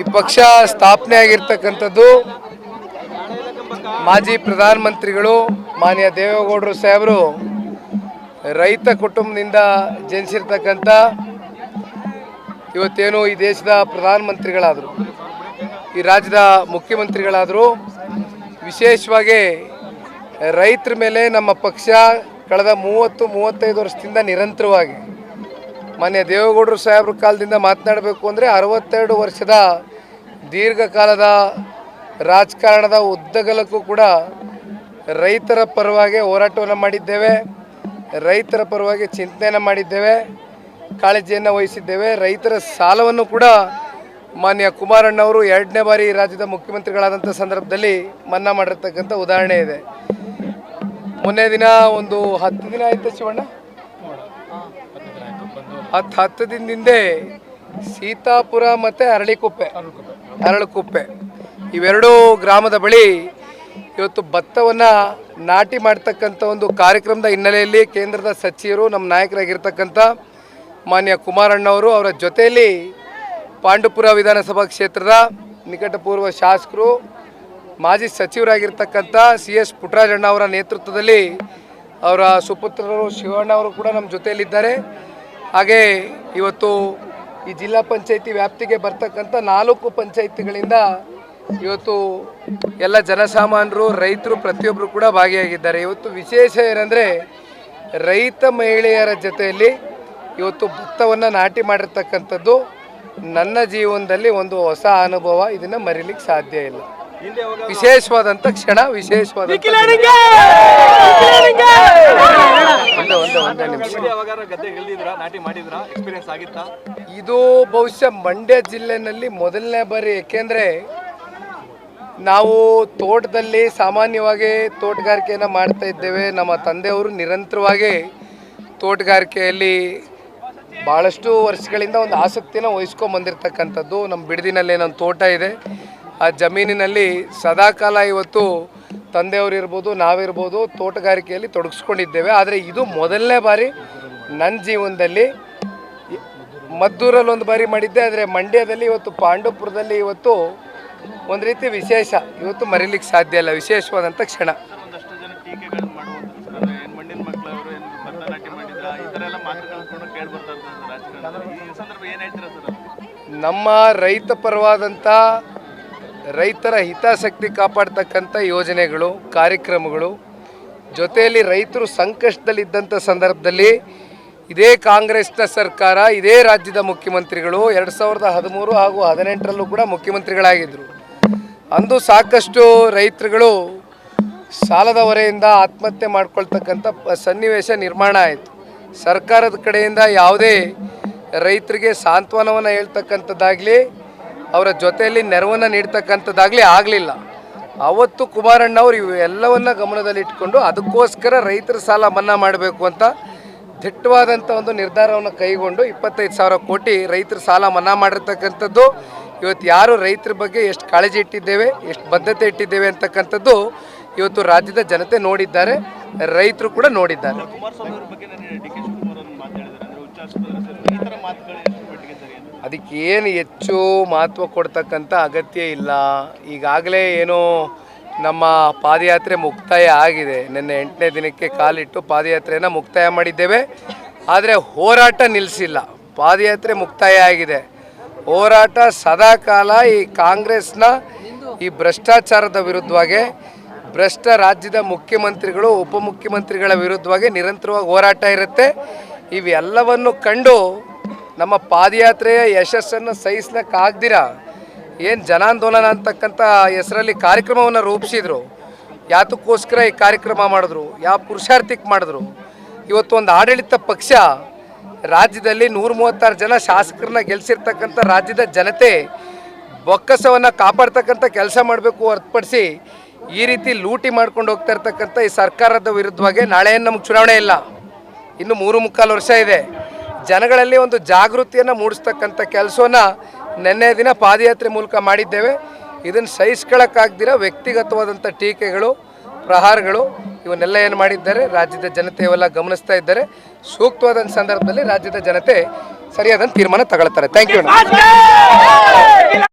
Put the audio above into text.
ಈ ಪಕ್ಷ ಸ್ಥಾಪನೆ ಆಗಿರ್ತಕ್ಕಂಥದ್ದು ಮಾಜಿ ಪ್ರಧಾನಮಂತ್ರಿಗಳು ಮಾನ್ಯ ದೇವೇಗೌಡರು ಸಾಹೇಬರು, ರೈತ ಕುಟುಂಬದಿಂದ ಜನಿಸಿರ್ತಕ್ಕಂಥ ಇವತ್ತೇನು ಈ ದೇಶದ ಪ್ರಧಾನಮಂತ್ರಿಗಳಾದರು, ಈ ರಾಜ್ಯದ ಮುಖ್ಯಮಂತ್ರಿಗಳಾದರು, ವಿಶೇಷವಾಗಿ ರೈತರ ಮೇಲೆ ನಮ್ಮ ಪಕ್ಷ ಕಳೆದ ಮೂವತ್ತು, ಮೂವತ್ತೈದು ವರ್ಷದಿಂದ ನಿರಂತರವಾಗಿ ಮಾನ್ಯ ದೇವೇಗೌಡರು ಸಾಹೇಬ್ರ ಕಾಲದಿಂದ ಮಾತನಾಡಬೇಕು ಅಂದರೆ ಅರವತ್ತೆರಡು ವರ್ಷದ ದೀರ್ಘಕಾಲದ ರಾಜಕಾರಣದ ಉದ್ದಗಲಕ್ಕೂ ಕೂಡ ರೈತರ ಪರವಾಗಿ ಹೋರಾಟವನ್ನು ಮಾಡಿದ್ದೇವೆ. ರೈತರ ಪರವಾಗಿ ಚಿಂತನೆಯನ್ನು ಮಾಡಿದ್ದೇವೆ. ಕಾಳಜಿಯನ್ನು ವಹಿಸಿದ್ದೇವೆ. ರೈತರ ಸಾಲವನ್ನು ಕೂಡ ಮಾನ್ಯ ಕುಮಾರಣ್ಣವರು ಎರಡನೇ ಬಾರಿ ರಾಜ್ಯದ ಮುಖ್ಯಮಂತ್ರಿಗಳಾದಂಥ ಸಂದರ್ಭದಲ್ಲಿ ಮನ್ನಾ ಮಾಡಿರ್ತಕ್ಕಂಥ ಉದಾಹರಣೆ ಇದೆ. ಮೊನ್ನೆ ದಿನ ಒಂದು ಹತ್ತು ದಿನ ಆಯಿತು ಶಿವಣ್ಣ? ಹತ್ತು ಹತ್ತು ದಿನದಿಂದೆ ಸೀತಾಪುರ ಮತ್ತು ಅರಳಿಕುಪ್ಪೆ. ಅರಳಕುಪ್ಪೆ. ಇವೆರಡೂ ಗ್ರಾಮದ ಬಳಿ ಇವತ್ತು ಭತ್ತವನ್ನು ನಾಟಿ ಮಾಡ್ತಕ್ಕಂಥ ಒಂದು ಕಾರ್ಯಕ್ರಮದ ಹಿನ್ನೆಲೆಯಲ್ಲಿ ಕೇಂದ್ರದ ಸಚಿವರು, ನಮ್ಮ ನಾಯಕರಾಗಿರ್ತಕ್ಕಂಥ ಮಾನ್ಯ ಕುಮಾರಣ್ಣವರು ಅವರ ಜೊತೆಯಲ್ಲಿ ಪಾಂಡುಪುರ ವಿಧಾನಸಭಾ ಕ್ಷೇತ್ರದ ನಿಕಟಪೂರ್ವ ಶಾಸಕರು, ಮಾಜಿ ಸಚಿವರಾಗಿರ್ತಕ್ಕಂಥ ಸಿ ಎಸ್ ಪುಟ್ಟರಾಜಣ್ಣ ಅವರ ನೇತೃತ್ವದಲ್ಲಿ ಅವರ ಸುಪುತ್ರರು ಶಿವಣ್ಣ ಅವರು ಕೂಡ ನಮ್ಮ ಜೊತೆಯಲ್ಲಿದ್ದಾರೆ. ಹಾಗೆ ಇವತ್ತು ಈ ಜಿಲ್ಲಾ ಪಂಚಾಯಿತಿ ವ್ಯಾಪ್ತಿಗೆ ಬರ್ತಕ್ಕಂಥ ನಾಲ್ಕು ಪಂಚಾಯಿತಿಗಳಿಂದ ಇವತ್ತು ಎಲ್ಲ ಜನಸಾಮಾನ್ಯರು ರೈತರು ಪ್ರತಿಯೊಬ್ಬರು ಕೂಡ ಭಾಗಿಯಾಗಿದ್ದಾರೆ. ಇವತ್ತು ವಿಶೇಷ ಏನಂದರೆ ರೈತ ಮಹಿಳೆಯರ ಜೊತೆಯಲ್ಲಿ ಇವತ್ತು ಭತ್ತವನ್ನು ನಾಟಿ ಮಾಡಿರ್ತಕ್ಕಂಥದ್ದು ನನ್ನ ಜೀವನದಲ್ಲಿ ಒಂದು ಹೊಸ ಅನುಭವ. ಇದನ್ನು ಮರಿಲಿಕ್ಕೆ ಸಾಧ್ಯ ಇಲ್ಲ. ವಿಶೇಷವಾದಂಥ ಕ್ಷಣ ವಿಶೇಷವಾದ ಒಂದೇ ಒಂದೇ ನಿಮಿಷ. ನಾಟಿ ಮಾಡಿದ್ರಾ ಎಕ್ಸ್ಪೀರಿಯನ್ಸ್ ಆಗಿತ್ತ? ಇದು ಬಹುಶಃ ಮಂಡ್ಯ ಜಿಲ್ಲೆನಲ್ಲಿ ಮೊದಲನೇ ಬಾರಿ. ಏಕೆಂದರೆ ನಾವು ತೋಟದಲ್ಲಿ ಸಾಮಾನ್ಯವಾಗಿ ತೋಟಗಾರಿಕೆಯನ್ನು ಮಾಡ್ತಾ ಇದ್ದೇವೆ. ನಮ್ಮ ತಂದೆಯವರು ನಿರಂತರವಾಗಿ ತೋಟಗಾರಿಕೆಯಲ್ಲಿ ಭಾಳಷ್ಟು ವರ್ಷಗಳಿಂದ ಒಂದು ಆಸಕ್ತಿನ ವಹಿಸ್ಕೊಂಡು ಬಂದಿರತಕ್ಕಂಥದ್ದು. ನಮ್ಮ ಬಿಡದಿನಲ್ಲಿ ನಮ್ಮ ತೋಟ ಇದೆ. ಆ ಜಮೀನಿನಲ್ಲಿ ಸದಾಕಾಲ ಇವತ್ತು ತಂದೆಯವರು ಇರ್ಬೋದು, ನಾವಿರ್ಬೋದು ತೋಟಗಾರಿಕೆಯಲ್ಲಿ ತೊಡಗಿಸ್ಕೊಂಡಿದ್ದೇವೆ. ಆದರೆ ಇದು ಮೊದಲನೇ ಬಾರಿ ನನ್ನ ಜೀವನದಲ್ಲಿ ಮದ್ದೂರಲ್ಲಿ ಒಂದು ಬಾರಿ ಮಾಡಿದ್ದೆ ಆದರೆ ಮಂಡ್ಯದಲ್ಲಿ ಇವತ್ತು ಪಾಂಡವಪುರದಲ್ಲಿ ಇವತ್ತು ಒಂದು ರೀತಿ ವಿಶೇಷ. ಇವತ್ತು ಮರೀಲಿಕ್ಕೆ ಸಾಧ್ಯ ಇಲ್ಲ ವಿಶೇಷವಾದಂಥ ಕ್ಷಣ. ನಮ್ಮ ರೈತ ಪರವಾದಂಥ ರೈತರ ಹಿತಾಸಕ್ತಿ ಕಾಪಾಡ್ತಕ್ಕಂಥ ಯೋಜನೆಗಳು ಕಾರ್ಯಕ್ರಮಗಳು ಜೊತೆಯಲ್ಲಿ ರೈತರು ಸಂಕಷ್ಟದಲ್ಲಿದ್ದಂಥ ಸಂದರ್ಭದಲ್ಲಿ ಇದೇ ಕಾಂಗ್ರೆಸ್ನ ಸರ್ಕಾರ, ಇದೇ ರಾಜ್ಯದ ಮುಖ್ಯಮಂತ್ರಿಗಳು ಎರಡು ಸಾವಿರದ ಹದಿಮೂರು ಹಾಗೂ ಹದಿನೆಂಟರಲ್ಲೂ ಕೂಡ ಮುಖ್ಯಮಂತ್ರಿಗಳಾಗಿದ್ದರು ಅಂದು ಸಾಕಷ್ಟು ರೈತರುಗಳು ಸಾಲದ ಹೊರೆಯಿಂದ ಆತ್ಮಹತ್ಯೆ ಮಾಡ್ಕೊಳ್ತಕ್ಕಂಥ ಸನ್ನಿವೇಶ ನಿರ್ಮಾಣ ಆಯಿತು. ಸರ್ಕಾರದ ಕಡೆಯಿಂದ ಯಾವುದೇ ರೈತರಿಗೆ ಸಾಂತ್ವನವನ್ನು ಹೇಳ್ತಕ್ಕಂಥದ್ದಾಗಲಿ, ಅವರ ಜೊತೆಯಲ್ಲಿ ನೆರವನ್ನು ನೀಡ್ತಕ್ಕಂಥದ್ದಾಗಲಿ ಆಗಲಿಲ್ಲ. ಅವತ್ತು ಕುಮಾರಣ್ಣವರು ಇವೆಲ್ಲವನ್ನು ಗಮನದಲ್ಲಿಟ್ಟುಕೊಂಡು ಅದಕ್ಕೋಸ್ಕರ ರೈತರ ಸಾಲ ಮನ್ನಾ ಮಾಡಬೇಕು ಅಂತ ದಿಟ್ಟವಾದಂಥ ಒಂದು ನಿರ್ಧಾರವನ್ನು ಕೈಗೊಂಡು ಇಪ್ಪತ್ತೈದು ಸಾವಿರ ಕೋಟಿ ರೈತರ ಸಾಲ ಮನ್ನಾ ಮಾಡಿರ್ತಕ್ಕಂಥದ್ದು. ಇವತ್ತು ಯಾರು ರೈತರ ಬಗ್ಗೆ ಎಷ್ಟು ಕಾಳಜಿ ಇಟ್ಟಿದ್ದೇವೆ ಎಷ್ಟು ಬದ್ಧತೆ ಇಟ್ಟಿದ್ದೇವೆ ಅಂತಕ್ಕಂಥದ್ದು ಇವತ್ತು ರಾಜ್ಯದ ಜನತೆ ನೋಡಿದ್ದಾರೆ ರೈತರು ಕೂಡ ನೋಡಿದ್ದಾರೆ. ಅದಕ್ಕೆ ಏನು? ಹೆಚ್ಚು ಮಹತ್ವ ಕೊಡ್ತಕ್ಕಂಥ ಅಗತ್ಯ ಇಲ್ಲ. ಈಗಾಗಲೇ ಏನು ನಮ್ಮ ಪಾದಯಾತ್ರೆ ಮುಕ್ತಾಯ ಆಗಿದೆ. ನಿನ್ನೆ ಎಂಟನೇ ದಿನಕ್ಕೆ ಕಾಲಿಟ್ಟು ಪಾದಯಾತ್ರೆಯನ್ನು ಮುಕ್ತಾಯ ಮಾಡಿದ್ದೇವೆ. ಆದರೆ ಹೋರಾಟ ನಿಲ್ಲಿಸಿಲ್ಲ ಪಾದಯಾತ್ರೆ ಮುಕ್ತಾಯ ಆಗಿದೆ. ಹೋರಾಟ ಸದಾಕಾಲ ಈ ಕಾಂಗ್ರೆಸ್ನ ಈ ಭ್ರಷ್ಟಾಚಾರದ ವಿರುದ್ಧವಾಗಿ, ಭ್ರಷ್ಟ ರಾಜ್ಯದ ಮುಖ್ಯಮಂತ್ರಿಗಳು, ಉಪಮುಖ್ಯಮಂತ್ರಿಗಳ ವಿರುದ್ಧವಾಗಿ ನಿರಂತರವಾಗಿ ಹೋರಾಟ ಇರುತ್ತೆ. ಇವೆಲ್ಲವನ್ನು ಕಂಡು ನಮ್ಮ ಪಾದಯಾತ್ರೆಯ ಯಶಸ್ಸನ್ನು ಸಹಿಸ್ಲಿಕ್ಕಾಗ್ದಿರ? ಏನು ಜನಾಂದೋಲನ ಅಂತಕ್ಕಂಥ ಹೆಸರಲ್ಲಿ ಕಾರ್ಯಕ್ರಮವನ್ನು ರೂಪಿಸಿದ್ರು. ಯಾತಕ್ಕೋಸ್ಕರ ಈ ಕಾರ್ಯಕ್ರಮ ಮಾಡಿದ್ರು ಯಾವ ಪುರುಷಾರ್ಥಕ್ಕೆ ಮಾಡಿದ್ರು. ಇವತ್ತು ಒಂದು ಆಡಳಿತ ಪಕ್ಷ ರಾಜ್ಯದಲ್ಲಿ ನೂರ ಮೂವತ್ತಾರು ಜನ ಶಾಸಕರನ್ನ ಗೆಲ್ಲಿಸಿರ್ತಕ್ಕಂಥ ರಾಜ್ಯದ ಜನತೆ ಬೊಕ್ಕಸವನ್ನು ಕಾಪಾಡ್ತಕ್ಕಂಥ ಕೆಲಸ ಮಾಡಬೇಕು ಹೊರತುಪಡಿಸಿ ಈ ರೀತಿ ಲೂಟಿ ಮಾಡ್ಕೊಂಡು ಹೋಗ್ತಾ ಇರ್ತಕ್ಕಂಥ ಈ ಸರ್ಕಾರದ ವಿರುದ್ಧವಾಗಿ ನಾಳೆ ನಮ್ಗೆ ಚುನಾವಣೆ ಇಲ್ಲ. ಇನ್ನು ಮೂರು ಮುಕ್ಕಾಲು ವರ್ಷ ಇದೆ. ಜನಗಳಲ್ಲಿ ಒಂದು ಜಾಗೃತಿಯನ್ನು ಮೂಡಿಸ್ತಕ್ಕಂಥ ಕೆಲಸವನ್ನು ನಿನ್ನೆ ದಿನ ಪಾದಯಾತ್ರೆ ಮೂಲಕ ಮಾಡಿದ್ದೇವೆ. ಇದನ್ನು ಸಹಿಸ್ಕೊಳ್ಳೋಕ್ಕಾಗ್ದಿರ ವ್ಯಕ್ತಿಗತವಾದಂಥ ಟೀಕೆಗಳು, ಪ್ರಹಾರಗಳು ಇವನ್ನೆಲ್ಲ ಏನು ಮಾಡಿದ್ದಾರೆ, ರಾಜ್ಯದ ಜನತೆ ಇವೆಲ್ಲ ಗಮನಿಸ್ತಾ ಇದ್ದಾರೆ. ಸೂಕ್ತವಾದಂಥ ಸಂದರ್ಭದಲ್ಲಿ ರಾಜ್ಯದ ಜನತೆ ಸರಿಯಾದ ತೀರ್ಮಾನ ತಗೊಳ್ತಾರೆ. Thank you